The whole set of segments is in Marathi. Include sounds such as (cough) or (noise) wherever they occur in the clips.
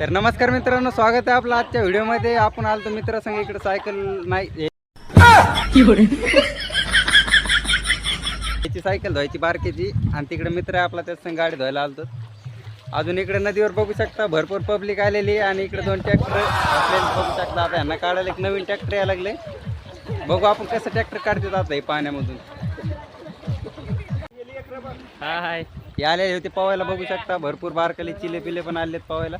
तर नमस्कार मित्रांनो स्वागत आहे आपलं आजच्या व्हिडिओमध्ये. आपण आलतो मित्रासंग इकडे सायकल नाही हे- याची सायकल धुवायची बारकेची. आणि तिकडे मित्र आहे आपला त्याच संग गाडी धुवायला आलतो. अजून इकडे नदीवर बघू शकता भरपूर पब्लिक आलेली आणि इकडे दोन ट्रॅक्टर बघू शकता आता यांना काढायला एक नवीन ट्रॅक्टर यायला लागले. बघू आपण कसं ट्रॅक्टर काढते आता हे पाण्यामधून. हा हाय आलेले होते पवायला बघू शकता. भरपूर बारकाले चिले पिले पण आलेत पवायला.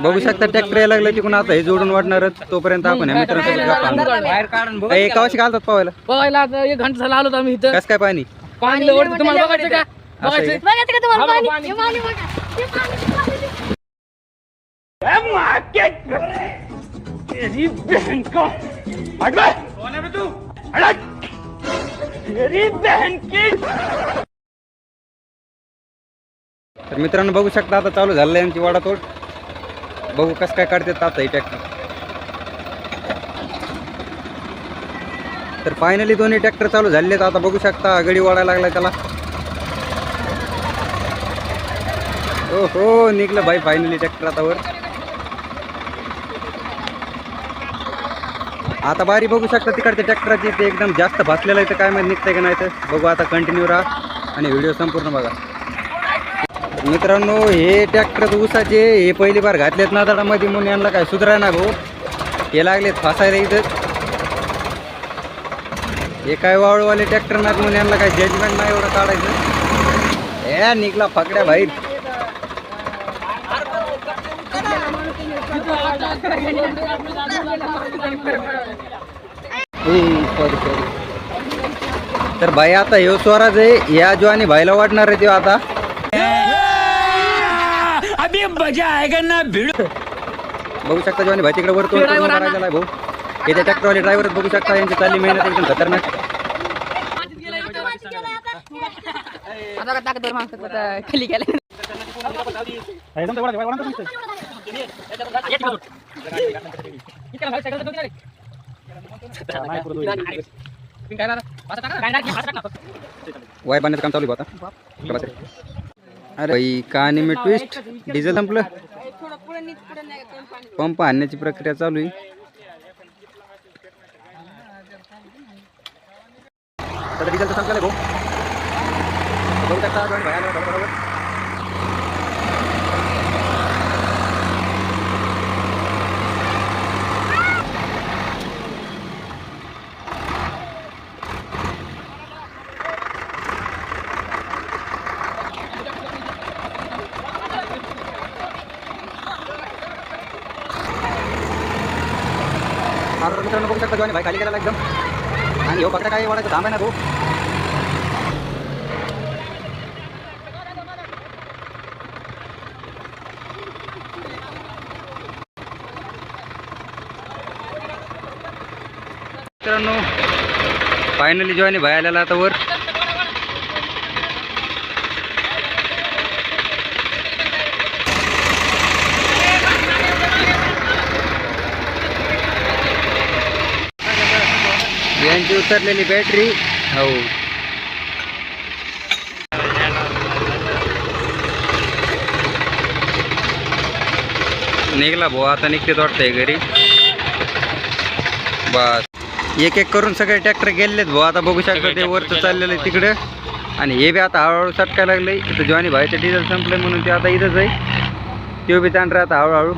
बघू शकता ट्रॅक्टर यायला लागलं तिकडून आता हे जोडून वाढणारच तोपर्यंत आपण या मित्रांसोबत गप्पा आणू. ए, कवाशी घालतात पवायला आता एक घंटा झाला आलो आम्ही इथं. कस काय पाणी? पाणी तुम्हाला बघायचं का? असं आहे बघायचं? का? बघा का तुम्हाला हा, पाणी? पाणी. हे पाणी बघा हे पाणी, पाणी. तर मित्रांनो बघू शकता आता चालू झालं यांची वाडातोड. बघू कसं काय काढतात आता ही ट्रॅक्टर तर फायनली दोन्ही ट्रॅक्टर चालू झालेले आहेत आता बघू शकता गडी वाढायला लागला त्याला. हो हो निघलं भाई फायनली ट्रॅक्टर आता वर. आता बारी बघू शकता तिकडच्या ट्रॅक्टराची ते एकदम जास्त भासलेलं आहे तर काय माहिती निघतंय का नाही तर बघू आता कंटिन्यू राहा आणि व्हिडिओ संपूर्ण बघा. मित्रांनो हे ट्रॅक्टर ऊसाचे हे पहिली बार घातलेत ना दडामध्ये म्हणून यांना काय सुधराय ना भाऊ हे लागलेत फासायला इथं. हे काय वाळूवाले ट्रॅक्टर नाहीत म्हणून यांना काय जजमेंट नाही एवढं काढायचं. हे निघला फकड्या भाई तर भाई आता हे स्वराज आहे. या ज्वानी भाईला वाटणार आहे ते आता. बघू शकता जेव्हा भाई तिकडे वर तोंड करून करायला भाऊ हे त्या ट्रॅक्टरवाले ड्रायव्हर बघू शकता यांची चालली मेहनत एकदम खतरनाक. खाली गेले वाय पाण्याचं काम चालू आहे भाऊ आता इकडे बस रे. अरे. कहाणी मी ट्विस्ट डिझेल संपलं? पंप आणण्याची प्रक्रिया चालू आहे. आता डिझेल तर संपलं भाऊ बघू शकता बरोबर आता मित्रांनो बघू शकता जेव्हा भाई खाली गेला एकदम. आणि हो बघता काय वाढायचं थांब ना भाऊ मित्रांनो फायनली जॉईन भाई आलेला आता वर. यांची उतरलेली बॅटरी हो. निघला भाऊ आता निघतेच वाटतंय घरी. बस. एक एक करून सगळे ट्रॅक्टर गेलेत भाऊ. आता बघू शकता ते वरचं चाललेलं आहे तिकडं. आणि हे बी आता हळूहळू सटकायला लागले तर जॉनी भाईचं डिझेल संपलं म्हणून ते आता इथंच आहे. त्यो बी ताण राहता हळूहळू.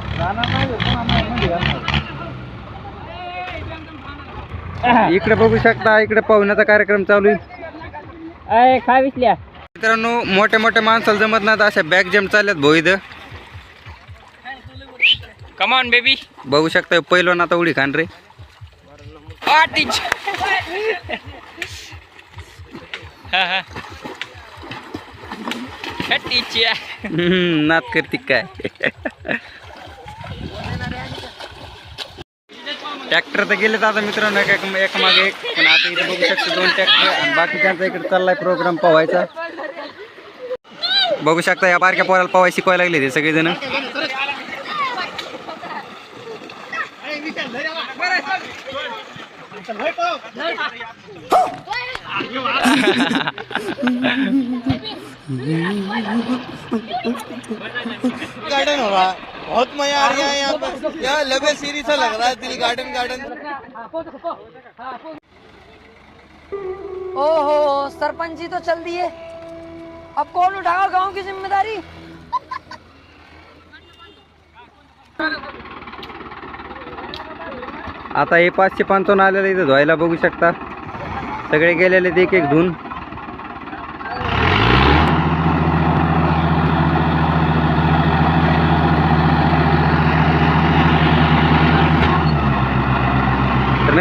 (laughs) इकडे बघू शकता इकडे पाहुण्याचा कार्यक्रम चालू आहे. काय विसल्या मित्रांनो मोठ्या मोठ्या माणसाला जमत नाहीत अशा बॅग जम्प चालल्यात भाऊ इथं. कमॉन बेबी बघू शकता पहिलवान आता उडी खान रे. नाद करते काय? (laughs) ट्रॅक्टर तर गेलेत आता मित्रांनो एक एक मागे एक. पण आता इथे बघू शकतो दोन ट्रॅक्टर आणि बाकीच्यांचा इकडे चाललाय प्रोग्राम पवायचा बघू शकता या बारक्या पोराला पवाय शिकवायला लागले ते सगळेजण. गार्डन बहुत मजा आ रहा है यहाँ पर। यहाँ लबे सीरी सा लग रहा है दिल गार्डन गार्डन ओहो सरपंच जी तो चल दिए। अब कौन उठाएगा गांव की जिम्मेदारी? आता हे पाचशे पंचावन्न आलेले इथं धुवायला बघू शकता. सगळे गेलेले एक एक धुवून.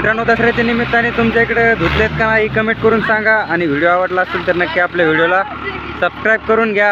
मित्रांनो दसऱ्याच्या निमित्ताने तुमच्या इकडे धुतलेत का नाही कमेंट करून सांगा. आणि व्हिडिओ आवडला असेल तर नक्की आपल्या व्हिडिओला सबस्क्राईब करून घ्या.